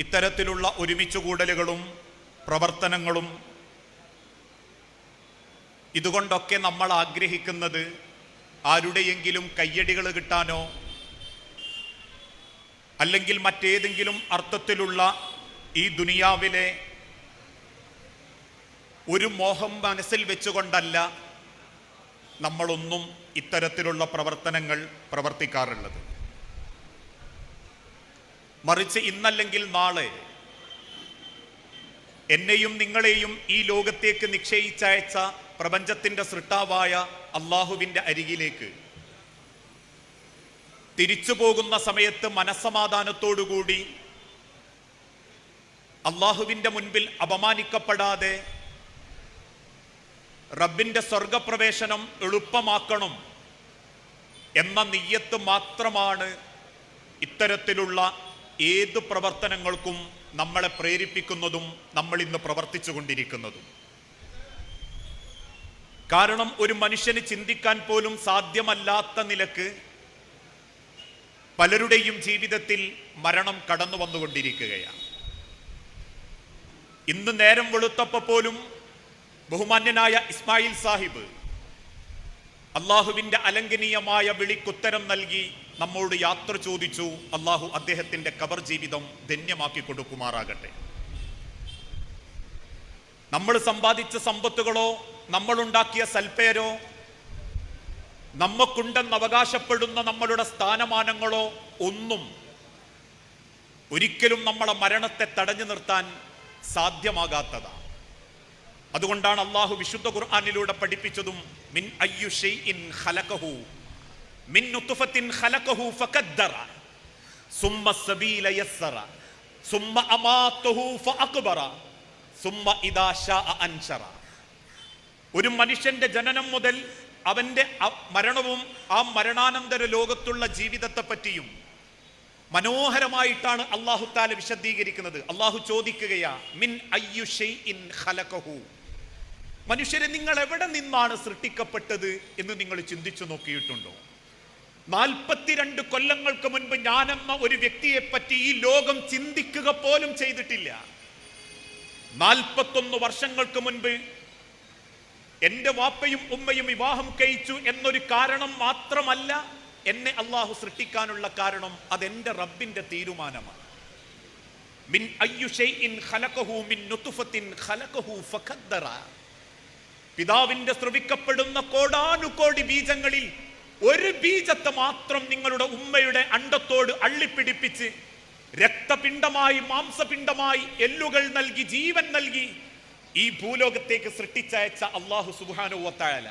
ഇത്തരത്തിലുള്ള ഒരുമിച്ച് കൂടലുകളും പ്രവർത്തനങ്ങളും ഇതുകൊണ്ടൊക്കെ നമ്മൾ ആഗ്രഹിക്കുന്നത് ആരുടെയെങ്കിലും കയ്യടികൾ കിട്ടാനോ അല്ലെങ്കിൽ മറ്റേതെങ്കിലും അർത്ഥത്തിലുള്ള ഈ ദുനിയാവിലെ ഒരു മോഹം മനസ്സിൽ വെച്ചുകൊണ്ടല്ല നമ്മളൊന്നും ഇത്തരത്തിലുള്ള പ്രവർത്തനങ്ങൾ പ്രവർത്തിക്കാറുള്ളത്. മറിച്ച് ഇന്നല്ലെങ്കിൽ നാളെ. എന്നെയും നിങ്ങളെയും ഈ ലോകത്തേക്ക് നിക്ഷയിച്ചയച്ച പ്രപഞ്ചത്തിന്റെ സൃഷ്ടാവായ അള്ളാഹുവിന്റെ അരികിലേക്ക്. തിരിച്ചു പോകുന്ന സമയത്ത് മനസ്സമാധാനത്തോടുകൂടി അള്ളാഹുവിന്റെ മുൻപിൽ അപമാനിക്കപ്പെടാതെ റബ്ബിന്റെ സ്വർഗപ്രവേശനം എളുപ്പമാക്കണം എന്ന നെയ്യത്ത് മാത്രമാണ് ഇത്തരത്തിലുള്ള ഏത് പ്രവർത്തനങ്ങൾക്കും നമ്മളെ പ്രേരിപ്പിക്കുന്നതും നമ്മൾ ഇന്ന് പ്രവർത്തിച്ചു കൊണ്ടിരിക്കുന്നതും. കാരണം ഒരു മനുഷ്യന് ചിന്തിക്കാൻ പോലും സാധ്യമല്ലാത്ത നിലയ്ക്ക് പലരുടെയും ജീവിതത്തിൽ മരണം കടന്നു വന്നുകൊണ്ടിരിക്കുകയാണ്. ഇന്ന് നേരം വെളുത്തപ്പോ പോലും ബഹുമാന്യനായ ഇസ്മായിൽ സാഹിബ് അള്ളാഹുവിന്റെ അലംഘനീയമായ വിളിക്കുത്തരം നൽകി നമ്മോട് യാത്ര ചോദിച്ചു. അള്ളാഹു അദ്ദേഹത്തിന്റെ കബർ ജീവിതം ധന്യമാക്കി കൊടുക്കുമാറാകട്ടെ. നമ്മൾ സമ്പാദിച്ച സമ്പത്തുകളോ നമ്മളുണ്ടാക്കിയ സൽപ്പേരോ നമ്മക്കുണ്ടെന്ന് അവകാശപ്പെടുന്ന നമ്മളുടെ സ്ഥാനമാനങ്ങളോ ഒന്നും ഒരിക്കലും നമ്മളെ മരണത്തെ തടഞ്ഞു നിർത്താൻ സാധ്യമാകാത്തതാണ്. അതുകൊണ്ടാണ് അള്ളാഹു വിശുദ്ധ ഖുർആാനിലൂടെ പഠിപ്പിച്ചതും മിൻ ഷൈഇൻ ഖലഖഹു മിൻ ഖലഖഹു ഫഖദ്ദറ സുമ്മ സബീല യസ്സറ സുമ്മ അമാതഹു ഫഅക്ബറ സുമ്മ ഇദാ ശാഅ അൻശറ ഒരു മനുഷ്യന്റെ ജനനം മുതൽ അവന്റെ മരണവും ആ മരണാനന്തര ലോകത്തുള്ള ജീവിതത്തെ പറ്റിയും മനോഹരമായിട്ടാണ് അള്ളാഹു താല വിശദീകരിക്കുന്നത്. അള്ളാഹു ചോദിക്കുകയാ മിൻ ഖലഖഹു. മനുഷ്യരെ നിങ്ങൾ എവിടെ നിന്നാണ് സൃഷ്ടിക്കപ്പെട്ടത് എന്ന് നിങ്ങൾ ചിന്തിച്ചു നോക്കിയിട്ടുണ്ടോ? നാൽപ്പത്തിരണ്ട് കൊല്ലങ്ങൾക്ക് മുൻപ് ഞാനമ്മ ഒരു വ്യക്തിയെ പറ്റി ഈ ലോകം ചിന്തിക്കുക പോലും ചെയ്തിട്ടില്ല. നാൽപ്പത്തൊന്ന് വർഷങ്ങൾക്ക് മുൻപ് എന്റെ വാപ്പയും ഉമ്മയും വിവാഹം കഴിച്ചു എന്നൊരു കാരണം മാത്രമല്ല എന്നെ അള്ളാഹു സൃഷ്ടിക്കാനുള്ള കാരണം അതെന്റെ റബ്ബിന്റെ തീരുമാനമാണ്. മിൻ അയ്യു ഷൈഇൻ ഖലഖഹു മിൻ ഖലഖഹു ഫഖദ്ദറ. പിതാവിന്റെ ശ്രവിക്കപ്പെടുന്ന കോടാനുകോടി ബീജങ്ങളിൽ ഒരു ബീജത്തെ മാത്രം നിങ്ങളുടെ ഉമ്മയുടെ അണ്ടത്തോട് അള്ളിപ്പിടിപ്പിച്ച് രക്തപിണ്ഡമായി മാംസപിണ്ഡമായി എല്ലുകൾ നൽകി ജീവൻ നൽകി ഈ ഭൂലോകത്തേക്ക് സൃഷ്ടിച്ചയച്ച അള്ളാഹു സുബാനുവത്തായാല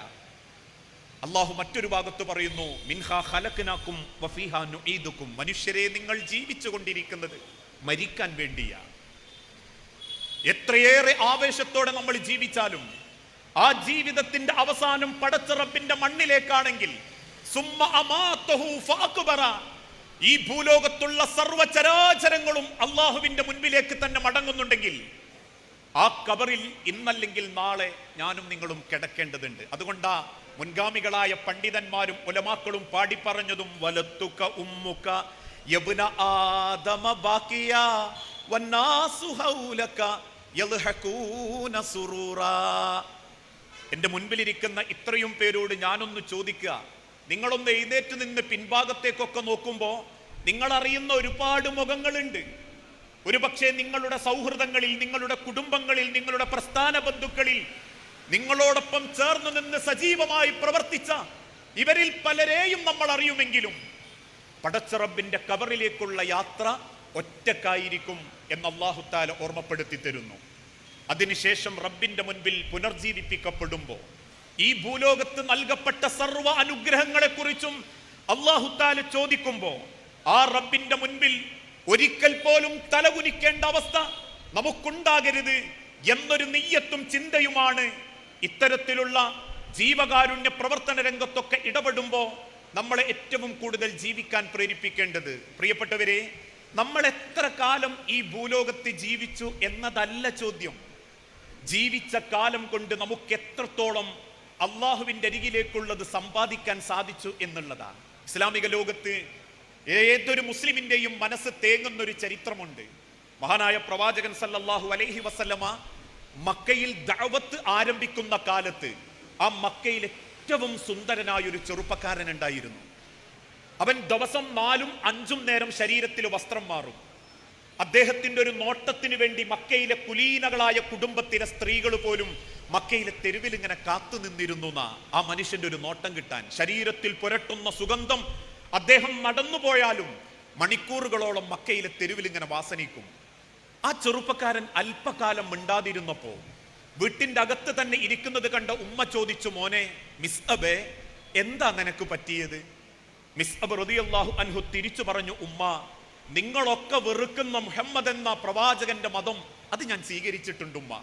അള്ളാഹു മറ്റൊരു ഭാഗത്ത് പറയുന്നു മിൻഹാ മനുഷ്യരെ നിങ്ങൾ ജീവിച്ചു കൊണ്ടിരിക്കുന്നത് മരിക്കാൻ വേണ്ടിയാണ് എത്രയേറെ ആവേശത്തോടെ നമ്മൾ ജീവിച്ചാലും ആ ജീവിതത്തിന്റെ അവസാനം പടച്ചിറപ്പിന്റെ മണ്ണിലേക്കാണെങ്കിൽ. ഈ ഭൂലോകത്തുള്ള സർവചരാചരങ്ങളും അള്ളാഹുവിന്റെ മുൻപിലേക്ക് തന്നെ മടങ്ങുന്നുണ്ടെങ്കിൽ ആ കബറിൽ ഇന്നല്ലെങ്കിൽ നാളെ ഞാനും നിങ്ങളും കിടക്കേണ്ടതുണ്ട് അതുകൊണ്ടാ മുൻഗാമികളായ പണ്ഡിതന്മാരും ഉലമാക്കളും പാടിപ്പറഞ്ഞതും വലത്തുക ഉമ്മുക യബുന ആദമ ബാക്കിയ വന്നാസു ഹൗലക യൽഹഖൂന സുറൂറാ എന്റെ മുൻപിലിരിക്കുന്ന ഇത്രയും പേരോട് ഞാനൊന്ന് ചോദിക്കുക. നിങ്ങളൊന്ന് എഴുന്നേറ്റ് നിന്ന് പിൻഭാഗത്തേക്കൊക്കെ നോക്കുമ്പോൾ നിങ്ങളറിയുന്ന ഒരുപാട് മുഖങ്ങളുണ്ട്. ഒരുപക്ഷെ നിങ്ങളുടെ സൗഹൃദങ്ങളിൽ നിങ്ങളുടെ കുടുംബങ്ങളിൽ നിങ്ങളുടെ പ്രസ്ഥാന ബന്ധുക്കളിൽ നിങ്ങളോടൊപ്പം ചേർന്ന് നിന്ന് സജീവമായി പ്രവർത്തിച്ച ഇവരിൽ പലരെയും നമ്മൾ അറിയുമെങ്കിലും പടച്ചറബിന്റെ കവറിലേക്കുള്ള യാത്ര ഒറ്റക്കായിരിക്കും എന്ന് അള്ളാഹുത്താല ഓർമ്മപ്പെടുത്തി തരുന്നു. അതിനുശേഷം റബ്ബിന്റെ മുൻപിൽ പുനർജീവിപ്പിക്കപ്പെടുമ്പോൾ ഈ ഭൂലോകത്ത് നൽകപ്പെട്ട സർവ അനുഗ്രഹങ്ങളെക്കുറിച്ചും അള്ളാഹുത്താല ചോദിക്കുമ്പോൾ ആ റബ്ബിന്റെ മുൻപിൽ ഒരിക്കൽ പോലും തലകുനിക്കേണ്ട അവസ്ഥ നമുക്കുണ്ടാകരുത് എന്നൊരു നെയ്യത്തും ചിന്തയുമാണ് ഇത്തരത്തിലുള്ള ജീവകാരുണ്യ പ്രവർത്തന രംഗത്തൊക്കെ ഇടപെടുമ്പോ നമ്മളെ ഏറ്റവും കൂടുതൽ ജീവിക്കാൻ പ്രേരിപ്പിക്കേണ്ടത്. പ്രിയപ്പെട്ടവരെ നമ്മൾ എത്ര കാലം ഈ ഭൂലോകത്ത് ജീവിച്ചു എന്നതല്ല ചോദ്യം. ജീവിച്ച കാലം കൊണ്ട് നമുക്ക് എത്രത്തോളം അള്ളാഹുവിന്റെ അരികിലേക്കുള്ളത് സമ്പാദിക്കാൻ സാധിച്ചു എന്നുള്ളതാണ്. ഇസ്ലാമിക ലോകത്ത് ഏതൊരു മുസ്ലിമിന്റെയും മനസ്സ് തേങ്ങുന്നൊരു ചരിത്രമുണ്ട്. മഹാനായ പ്രവാചകൻ സല്ലല്ലാഹു അലൈഹി വസല്ലമ മക്കയിൽ ദഅവത്ത് ആരംഭിക്കുന്ന കാലത്ത് ആ മക്കയിൽ ഏറ്റവും സുന്ദരനായ ഒരു ചെറുപ്പക്കാരൻ ഉണ്ടായിരുന്നു. അവൻ ദിവസം നാലും അഞ്ചും നേരം ശരീരത്തിൽ വസ്ത്രം മാറും. അദ്ദേഹത്തിന്റെ ഒരു നോട്ടത്തിന് വേണ്ടി മക്കയിലെ കുലീനകളായ കുടുംബത്തിലെ സ്ത്രീകൾ പോലും മക്കയിലെ തെരുവിൽ ഇങ്ങനെ കാത്തു നിന്നിരുന്നു ആ മനുഷ്യന്റെ ഒരു നോട്ടം കിട്ടാൻ. ശരീരത്തിൽ പുരട്ടുന്ന സുഗന്ധം അദ്ദേഹം നടന്നു പോയാലും മണിക്കൂറുകളോളം മക്കയിലെ തെരുവിൽ ഇങ്ങനെ വാസനിക്കും ആ ചെറുപ്പക്കാരൻ അല്പകാലം മിണ്ടാതിരുന്നപ്പോ വീട്ടിന്റെ അകത്ത് തന്നെ ഇരിക്കുന്നത് കണ്ട ഉമ്മ ചോദിച്ചു മോനെ മിസ് അബേ എന്താ നിനക്ക് പറ്റിയത്? മിസ് അബ് റളിയല്ലാഹു അൻഹു തിരിച്ചു പറഞ്ഞു ഉമ്മ നിങ്ങളൊക്കെ വെറുക്കുന്ന മുഹമ്മദ് എന്ന പ്രവാചകന്റെ മതം അത് ഞാൻ സ്വീകരിച്ചിട്ടുണ്ടുമ്മ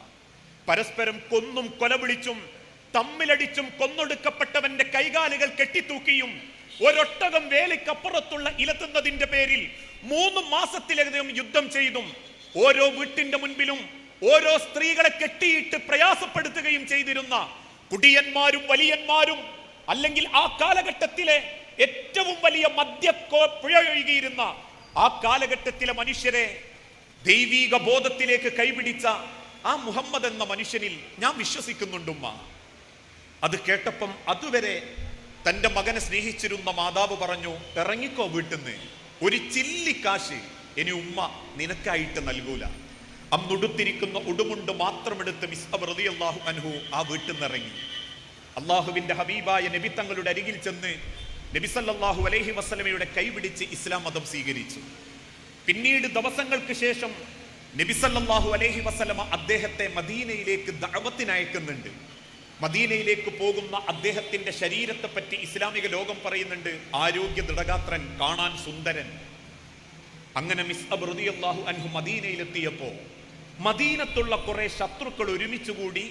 പരസ്പരം കൊന്നും കൊലവിളിച്ചും തമ്മിലടിച്ചും കൊന്നൊടുക്കപ്പെട്ടവന്റെ കൈകാലുകൾ കെട്ടിത്തൂക്കിയും ഒരൊട്ടകം വേലിക്കപ്പുറത്തുള്ള ഇലത്തുന്നതിന്റെ പേരിൽ മൂന്ന് മാസത്തിലധികം യുദ്ധം ചെയ്തും ഓരോ വീട്ടിന്റെ മുൻപിലും ഓരോ സ്ത്രീകളെ കെട്ടിയിട്ട് പ്രയാസപ്പെടുത്തുകയും ചെയ്തിരുന്ന കുടിയന്മാരും വലിയന്മാരും അല്ലെങ്കിൽ ആ കാലഘട്ടത്തിലെ ഏറ്റവും വലിയ മദ്യക്കോ പുഴയൊഴുകിയിരുന്ന ആ കാലഘട്ടത്തിലെ മനുഷ്യരെ ദൈവീക ബോധത്തിലേക്ക് കൈപിടിച്ച ആ മുഹമ്മദ് എന്ന മനുഷ്യനിൽ ഞാൻ വിശ്വസിക്കുന്നുണ്ടുമ്മ. അത് കേട്ടപ്പം അതുവരെ തന്റെ മകനെ സ്നേഹിച്ചിരുന്ന മാതാവ് പറഞ്ഞു ഇറങ്ങിക്കോ വീട്ടിന്ന്. ഒരു ചില്ലിക്കാശ് ഇനി ഉമ്മ നിനക്കായിട്ട് നൽകൂല. അന്നുടുത്തിരിക്കുന്ന ഉടുമുണ്ട് മാത്രമെടുത്ത് മിസ് അള്ളാഹു അനുഹു ആ വീട്ടിൽ നിന്ന് ഇറങ്ങി അള്ളാഹുവിന്റെ ഹബീബായ നബി തങ്ങളുടെ അരികിൽ ചെന്ന് നബി സല്ലല്ലാഹു അലൈഹി വസ്ലമയുടെ കൈപിടിച്ച് ഇസ്ലാം മതം സ്വീകരിച്ചു. പിന്നീട് ദിവസങ്ങൾക്ക് ശേഷം നബിസല്ലാഹു അലൈഹി വസ്ലമ അദ്ദേഹത്തെ മദീനയിലേക്ക് ദഅവത്തിന് അയക്കുന്നുണ്ട് മദീനയിലേക്ക് പോകുന്ന അദ്ദേഹത്തിന്റെ ശരീരത്തെ പറ്റി ഇസ്ലാമിക ലോകം പറയുന്നുണ്ട് ആരോഗ്യ ദൃഢഗാത്രൻ കാണാൻ സുന്ദരൻ. അങ്ങനെ മിസ് അബ് റളിയല്ലാഹു അൻഹു മദീനയിലെത്തിയപ്പോ മദീനത്തുള്ള കുറെ ശത്രുക്കൾ ഒരുമിച്ചുകൂടി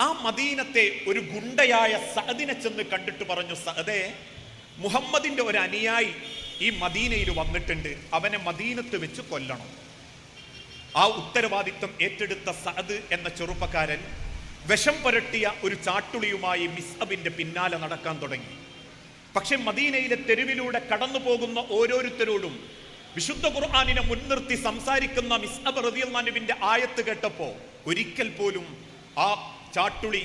ആ മദീനത്തെ ഒരു ഗുണ്ടയായ സഅദിനെ ചെന്ന് കണ്ടിട്ട് പറഞ്ഞു സഅദേ മുഹമ്മദിന്റെ ഒരു അനുയായി ഈ മദീനയിൽ വന്നിട്ടുണ്ട്. അവനെ മദീനത്ത് വെച്ച് കൊല്ലണം. ആ ഉത്തരവാദിത്വം ഏറ്റെടുത്ത സഅദ് എന്ന ചെറുപ്പക്കാരൻ വിഷം പുരട്ടിയ ഒരു ചാട്ടുളിയുമായി മിസ്അബിന്റെ പിന്നാലെ നടക്കാൻ തുടങ്ങി. പക്ഷെ മദീനയിലെ തെരുവിലൂടെ കടന്നു പോകുന്ന ഓരോരുത്തരോടും വിശുദ്ധ ഖുർആാനിനെ മുൻനിർത്തി സംസാരിക്കുന്ന മിസ്അബ് റതിയൽമാനുവിന്റെ ആയത്ത് കേട്ടപ്പോൾ ഒരിക്കൽ പോലും ആ ചാട്ടുളി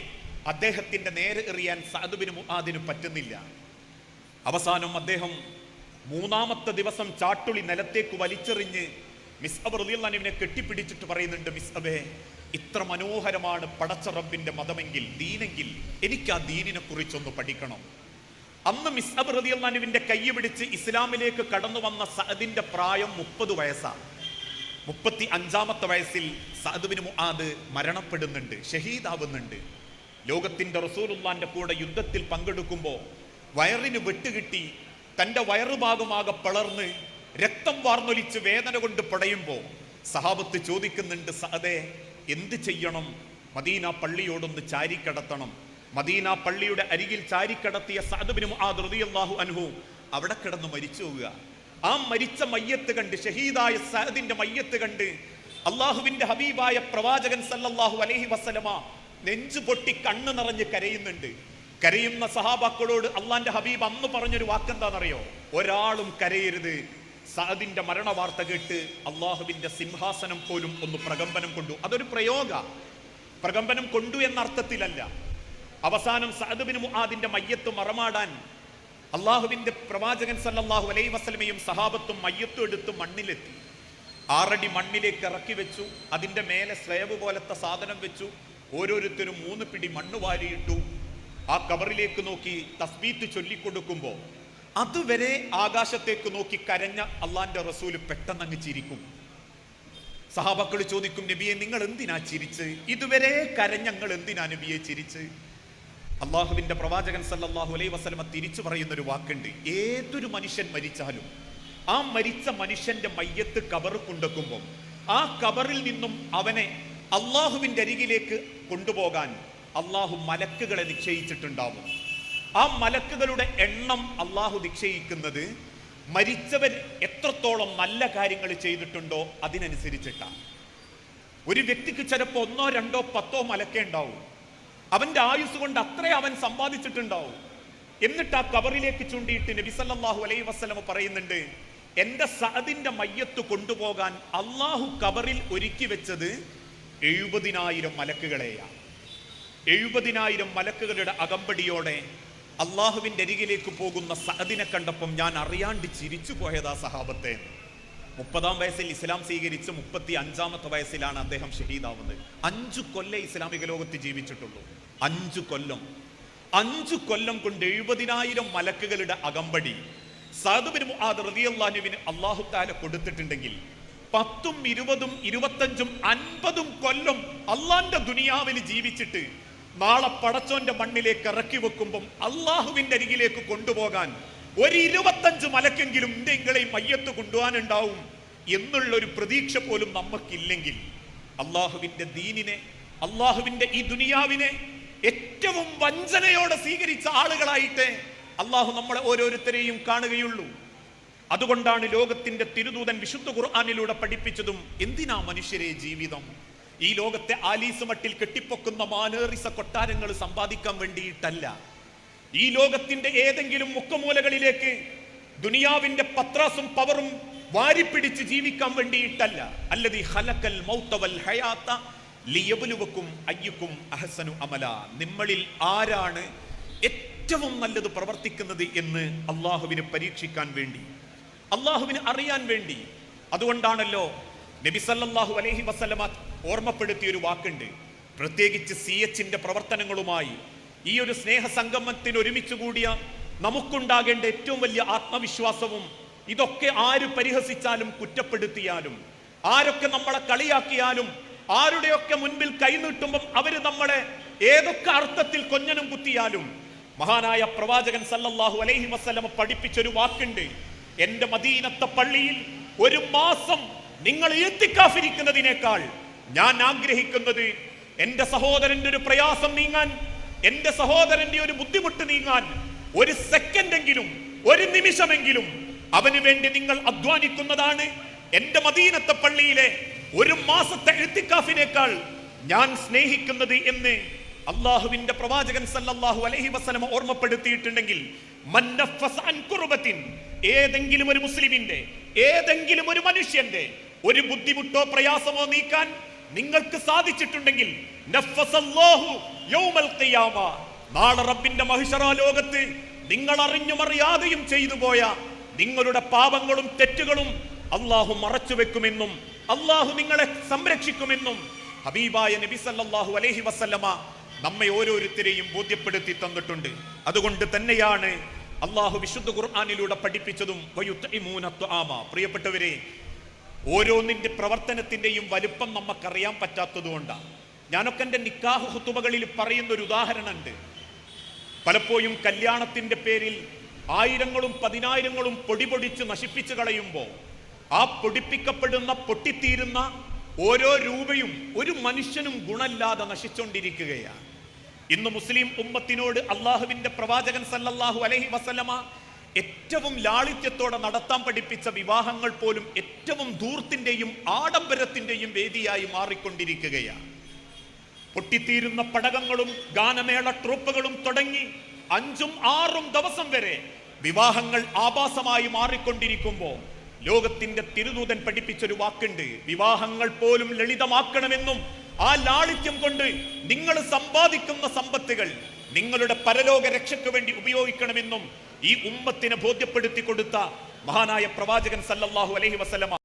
അദ്ദേഹത്തിന്റെ നേരെ എറിയാൻ സാധുവിന് മുആദിന് പറ്റുന്നില്ല. അവസാനം അദ്ദേഹം മൂന്നാമത്തെ ദിവസം ചാട്ടുളി നിലത്തേക്ക് വലിച്ചെറിഞ്ഞ് മിസ് അബ് റളിയല്ലാഹുവിനെ കെട്ടിപ്പിടിച്ചിട്ട് പറയുന്നുണ്ട് മിസ് അബേ ഇത്ര മനോഹരമാണ് പടച്ച റബ്ബിന്റെ മതമെങ്കിൽ ദീനെങ്കിൽ എനിക്ക് ആ ദീനിനെ കുറിച്ചൊന്ന് പഠിക്കണം. അന്ന് മിസ് അബ് റളിയല്ലാഹുവിന്റെ കൈ പിടിച്ച് ഇസ്ലാമിലേക്ക് കടന്നു വന്ന സഅദിന്റെ പ്രായം മുപ്പത് വയസ്സാണ്. മുപ്പത്തി അഞ്ചാമത്തെ വയസ്സിൽ സഅദുബിന് മുആദ് മരണപ്പെടുന്നുണ്ട് ഷഹീദാവുന്നുണ്ട്. ലോകത്തിന്റെ റസൂലുള്ളാന്റെ കൂടെ യുദ്ധത്തിൽ പങ്കെടുക്കുമ്പോൾ വയറിന് വെട്ടുകിട്ടി തന്റെ വയറുഭാഗമാകെ പിളർന്ന് രക്തം വാർന്നൊലിച്ച് വേദന കൊണ്ട് പടയുമ്പോൾ സഹാബത്ത് ചോദിക്കുന്നുണ്ട് അതെ എന്ത് ചെയ്യണം? മദീന പള്ളിയോടൊന്ന് ചാരിക്കടത്തണം. മദീന പള്ളിയുടെ അരികിൽ ചാരിക്കടത്തിയ സഅദുബിന് മുആദ് റളിയല്ലാഹു അൻഹു അവിടെ കിടന്ന് മരിച്ചു പോവുക. ആ മരിച്ച മയ്യത്ത് കണ്ട് ഷഹീദായ സഹദിന്റെ മയ്യത്ത് കണ്ട് അള്ളാഹുവിന്റെ ഹബീബായ പ്രവാചകൻ സല്ലല്ലാഹു അലഹി വസല്ലമ നെഞ്ചു പൊട്ടി കണ്ണു നിറഞ്ഞ് കരയുന്നുണ്ട്. കരയുന്ന സഹാബാക്കളോട് അള്ളാന്റെ ഹബീബ് അന്ന് പറഞ്ഞൊരു വാക്കെന്താണെന്നറിയോ ഒരാളും കരയരുത്. സഅദിന്റെ മരണ വാർത്ത കേട്ട് അള്ളാഹുവിന്റെ സിംഹാസനം പോലും ഒന്ന് പ്രകമ്പനം കൊണ്ടു. അതൊരു പ്രയോഗ. പ്രകമ്പനം കൊണ്ടു എന്ന അർത്ഥത്തിലല്ല അവസാനം സഅദുബിന് മുആദിന്റെ മയ്യത്ത് മറമാടാൻ അള്ളാഹുവിന്റെ പ്രവാചകൻ സല്ലാഹു അലൈ വസ്ലമയും സഹാബത്തും മയ്യത്തും എടുത്ത് മണ്ണിലെത്തി. ആറടി മണ്ണിലേക്ക് ഇറക്കി വെച്ചു. അതിന്റെ മേലെ സ്ലേവ് പോലത്തെ സാധനം വെച്ചു. ഓരോരുത്തരും മൂന്ന് പിടി മണ്ണ് വാരിയിട്ടു ആ കബറിലേക്ക് നോക്കി തസ്ബീത്ത് ചൊല്ലിക്കൊടുക്കുമ്പോൾ അതുവരെ ആകാശത്തേക്ക് നോക്കി കരഞ്ഞ അള്ളാന്റെ റസൂൽ പെട്ടെന്ന് അങ്ങ് ചിരിക്കും. സഹാബക്കൾ ചോദിക്കും നബിയെ നിങ്ങൾ എന്തിനാ ചിരിച്ച്? ഇതുവരെ കരഞ്ഞങ്ങൾ എന്തിനാ നബിയെ ചിരിച്ച്? അള്ളാഹുവിന്റെ പ്രവാചകൻ സല്ലാഹു അലൈ വസല്ലമ തിരിച്ചു പറയുന്ന ഒരു വാക്കുണ്ട്. ഏതൊരു മനുഷ്യൻ മരിച്ചാലും ആ മരിച്ച മനുഷ്യന്റെ മയ്യത്ത് കബർ കൊണ്ടെക്കുമ്പോൾ ആ കബറിൽ നിന്നും അവനെ അള്ളാഹുവിന്റെ അരികിലേക്ക് കൊണ്ടുപോകാൻ അള്ളാഹു മലക്കുകളെ നിശ്ചയിച്ചിട്ടുണ്ടാവും. ആ മലക്കുകളുടെ എണ്ണം അള്ളാഹു നിശ്ചയിക്കുന്നത് മരിച്ചവർ എത്രത്തോളം നല്ല കാര്യങ്ങൾ ചെയ്തിട്ടുണ്ടോ അതിനനുസരിച്ചിട്ടാണ് ഒരു വ്യക്തിക്ക് ചിലപ്പോൾ ഒന്നോ രണ്ടോ പത്തോ മലക്കേ ഉണ്ടാവും. അവന്റെ ആയുസ് കൊണ്ട് അത്രേ അവൻ സമ്പാദിച്ചിട്ടുണ്ടാവും. എന്നിട്ട് ആ കവറിലേക്ക് ചൂണ്ടിയിട്ട് നബിസല്ലാഹു അലൈ അലൈഹി വസല്ലമ പറയുന്നുണ്ട് എന്റെ സഅദിന്റെ മയ്യത്ത് കൊണ്ടുപോകാൻ അള്ളാഹു കബറിൽ ഒരുക്കി വെച്ചത് എഴുപതിനായിരം മലക്കുകളെയാണ് എഴുപതിനായിരം മലക്കുകളുടെ അകമ്പടിയോടെ അള്ളാഹുവിന്റെ അരികിലേക്ക് പോകുന്ന സഹദിനെ കണ്ടപ്പം ഞാൻ അറിയാണ്ട് ചിരിച്ചു പോയതാ സഹാബത്തെ. മുപ്പതാം വയസ്സിൽ ഇസ്ലാം സ്വീകരിച്ച് മുപ്പത്തി അഞ്ചാമത്തെ വയസ്സിലാണ് അദ്ദേഹം ഷഹീദാവുന്നത്. അഞ്ചു കൊല്ലം ഇസ്ലാമിക ലോകത്ത് ജീവിച്ചിട്ടുള്ളൂ. അഞ്ചു കൊല്ലം. അഞ്ചു കൊല്ലം കൊണ്ട് എഴുപതിനായിരം മലക്കുകളുടെ അകമ്പടി. സാധുബിന് മുആദ് റളിയല്ലാഹുവിന് അള്ളാഹു താല കൊടുത്തിട്ടുണ്ടെങ്കിൽ പത്തും ഇരുപതും ഇരുപത്തഞ്ചും അൻപതും കൊല്ലം അള്ളാന്റെ ദുനിയാവിൽ ജീവിച്ചിട്ട് നാളെ പടച്ചോന്റെ മണ്ണിലേക്ക് ഇറക്കി വെക്കുമ്പം അള്ളാഹുവിന്റെ അരികിലേക്ക് കൊണ്ടുപോകാൻ ഒരു ഇരുപത്തഞ്ച് മലക്കെങ്കിലും എന്തെങ്കിലും മയ്യത്ത് കൊണ്ടുപോകാനുണ്ടാവും എന്നുള്ള ഒരു പ്രതീക്ഷ പോലും നമുക്കില്ലെങ്കിൽ അള്ളാഹുവിന്റെ ദീനിനെ അള്ളാഹുവിന്റെ ഈ ദുനിയാവിനെ ഏറ്റവും വഞ്ചനയോടെ സ്വീകരിച്ച ആളുകളായിട്ട് അള്ളാഹു നമ്മളെ ഓരോരുത്തരെയും കാണുകയുള്ളൂ. അതുകൊണ്ടാണ് ലോകത്തിന്റെ തിരുദൂതൻ വിശുദ്ധ ഖുർആാനിലൂടെ പഠിപ്പിച്ചതും എന്തിനാ മനുഷ്യരെ ജീവിതം? ഈ ലോകത്തെ ആലീസ് മട്ടിൽ കെട്ടിപ്പൊക്കുന്ന മാനേറിസ കൊട്ടാരങ്ങൾ സമ്പാദിക്കാൻ വേണ്ടിയിട്ടല്ല. ഈ ലോകത്തിന്റെ ഏതെങ്കിലും മുക്കമൂലകളിലേക്ക് ദുനിയാവിന്റെ പത്രാസും പവറും വാരിപ്പിടിച്ച് ജീവിക്കാൻ വേണ്ടിയിട്ടല്ല. അല്ലതി ഹലക്കൽ മൗത്തവൽ ഹയാത്ത ലിയബുലുവക്കും അയ്യുക്കും അഹസനു അമല. നിമ്മളിൽ ആരാണ് ഏറ്റവും നല്ലത് പ്രവർത്തിക്കുന്നത് എന്ന് അള്ളാഹുവിനെ പരീക്ഷിക്കാൻ വേണ്ടി. അള്ളാഹുവിന് അറിയാൻ വേണ്ടി. അതുകൊണ്ടാണല്ലോ നബി സല്ലല്ലാഹു അലൈഹി വസല്ലമ ഓർമ്മപ്പെടുത്തിയ ഒരു വാക്കുണ്ട്. പ്രത്യേകിച്ച് സി എച്ചിന്റെ പ്രവർത്തനങ്ങളുമായി ഈ ഒരു സ്നേഹ സംഗമത്തിന് ഒരുമിച്ച് കൂടിയ നമുക്കുണ്ടാകേണ്ട ഏറ്റവും വലിയ ആത്മവിശ്വാസവും ഇതൊക്കെ ആര് പരിഹസിച്ചാലും കുറ്റപ്പെടുത്തിയാലും ആരൊക്കെ നമ്മളെ കളിയാക്കിയാലും ആരുടെയൊക്കെ മുൻപിൽ കൈനീട്ടുമ്പം അവർ നമ്മളെ ഏതൊക്കെ അർത്ഥത്തിൽ കൊഞ്ഞനും കുത്തിയാലും മഹാനായ പ്രവാചകൻ സല്ലല്ലാഹു അലൈഹി വസ്ലമ പഠിപ്പിച്ചൊരു വാക്കുണ്ട്. എന്റെ മദീനത്തെ പള്ളിയിൽ ഒരു മാസം നിങ്ങൾ എത്തിക്കാഫിരിക്കുന്നതിനേക്കാൾ ഞാൻ ആഗ്രഹിക്കുന്നത് എന്റെ സഹോദരന്റെ ഒരു പ്രയാസം നീങ്ങാൻ എന്റെ സഹോദരന്റെ ഒരു ബുദ്ധിമുട്ട് നീങ്ങാൻ ഒരു സെക്കൻഡെങ്കിലും ഒരു നിമിഷമെങ്കിലും അവന് വേണ്ടി നിങ്ങൾ അധ്വാനിക്കുന്നതാണ് എന്റെ മദീനത്തെ പള്ളിയിലെ ഒരു മാസത്തെ എഴുത്തിക്കാഫിനേക്കാൾ ഞാൻ സ്നേഹിക്കുന്നത് എന്ന് അള്ളാഹുവിന്റെ പ്രവാചകൻ സല്ലല്ലാഹു അലൈഹി വസ്ലമ ഓർമ്മപ്പെടുത്തിയിട്ടുണ്ടെങ്കിൽ ഏതെങ്കിലും ഒരു മുസ്ലിമിന്റെ ഏതെങ്കിലും ഒരു മനുഷ്യന്റെ ഒരു ബുദ്ധിമുട്ടോ പ്രയാസമോ നീക്കാൻ നിങ്ങൾക്ക് സാധിച്ചിട്ടുണ്ടെങ്കിൽ നാളെ റബ്ബിന്റെ മഹിഷറാ നിങ്ങൾ അറിഞ്ഞുമറിയാതെയും ചെയ്തു പോയ നിങ്ങളുടെ പാപങ്ങളും തെറ്റുകളും അള്ളാഹു മറച്ചു വെക്കുമെന്നും അള്ളാഹു നിങ്ങളെ സംരക്ഷിക്കുമെന്നും ഹബീബായ നബി സല്ലാഹു അലഹി വസല്ലമ നമ്മെ ഓരോരുത്തരെയും ബോധ്യപ്പെടുത്തി തന്നിട്ടുണ്ട് അതുകൊണ്ട് തന്നെയാണ് അള്ളാഹു വിശുദ്ധ ഖുർആാനിലൂടെ പഠിപ്പിച്ചതും. പ്രിയപ്പെട്ടവരെ ഓരോന്നിന്റെ പ്രവർത്തനത്തിന്റെയും വലുപ്പം നമുക്കറിയാൻ പറ്റാത്തതുകൊണ്ടാണ് ഞാനൊക്കെ എന്റെ നിക്കാഹ് ഹുത്തുബകളിൽ പറയുന്ന ഒരു ഉദാഹരണമുണ്ട് പലപ്പോഴും കല്യാണത്തിന്റെ പേരിൽ ആയിരങ്ങളും പതിനായിരങ്ങളും പൊടിപൊടിച്ച് നശിപ്പിച്ചു കളയുമ്പോൾ ആ പൊടിപ്പിക്കപ്പെടുന്ന പൊട്ടിത്തീരുന്ന ഓരോ രൂപയും ഒരു മനുഷ്യനും ഗുണമില്ലാതെ നശിച്ചുകൊണ്ടിരിക്കുകയാണ് ഇന്ന് മുസ്ലിം ഉമ്മത്തിനോട് അള്ളാഹുവിന്റെ പ്രവാചകൻ സല്ലല്ലാഹു അലഹി വസല്ലമ ഏറ്റവും ലാളിത്യത്തോടെ നടത്താൻ പഠിപ്പിച്ച വിവാഹങ്ങൾ പോലും ഏറ്റവും ദൂർത്തിന്റെയും ആഡംബരത്തിന്റെയും വേദിയായി മാറിക്കൊണ്ടിരിക്കുകയാണ്. പൊട്ടിത്തീരുന്ന പടകങ്ങളും ഗാനമേള ട്രൂപ്പുകളും തുടങ്ങി അഞ്ചും ആറും ദിവസം വരെ വിവാഹങ്ങൾ ആഭാസമായി മാറിക്കൊണ്ടിരിക്കുമ്പോൾ ലോകത്തിന്റെ തിരുദൂതൻ പഠിപ്പിച്ചൊരു വാക്കുണ്ട് വിവാഹങ്ങൾ പോലും ലളിതമാക്കണമെന്നും ആ ലാളിത്യം കൊണ്ട് നിങ്ങൾ സമ്പാദിക്കുന്ന സമ്പത്തുകൾ നിങ്ങളുടെ പരലോക രക്ഷയ്ക്ക് വേണ്ടി ഉപയോഗിക്കണമെന്നും ഈ ഉമ്മത്തിനെ ബോധ്യപ്പെടുത്തി കൊടുത്ത മഹാനായ പ്രവാചകൻ സല്ലല്ലാഹു അലൈഹി വസല്ലമ